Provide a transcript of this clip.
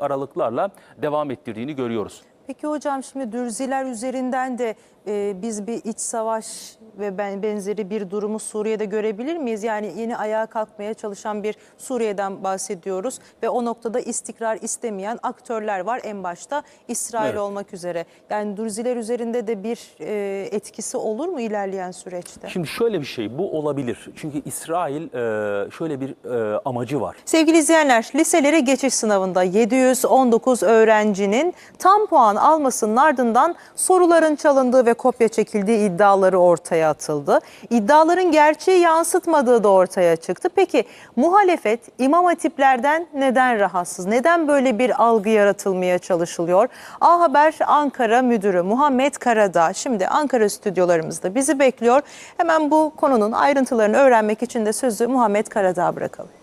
aralıklarla devam ettirdiğini görüyoruz. Peki hocam şimdi Dürziler üzerinden de e, biz bir iç savaş ve ben benzeri bir durumu Suriye'de görebilir miyiz? Yani yeni ayağa kalkmaya çalışan bir Suriye'den bahsediyoruz ve o noktada istikrar istemeyen aktörler var en başta İsrail Evet. olmak üzere. Yani Dürziler üzerinde de bir e, etkisi olur mu ilerleyen süreçte? Şimdi şöyle bir şey bu olabilir. Çünkü İsrail e, şöyle bir e, amacı var. Sevgili izleyenler, liselere geçiş sınavında 719 öğrencinin tam puan almasının ardından soruların çalındığı ve kopya çekildiği iddiaları ortaya atıldı. İddiaların gerçeği yansıtmadığı da ortaya çıktı. Peki muhalefet imam hatiplerden neden rahatsız? Neden böyle bir algı yaratılmaya çalışılıyor? A Haber Ankara Müdürü Muhammed Karadağ şimdi Ankara stüdyolarımızda bizi bekliyor. Hemen bu konunun ayrıntılarını öğrenmek için de sözü Muhammed Karadağ'a bırakalım.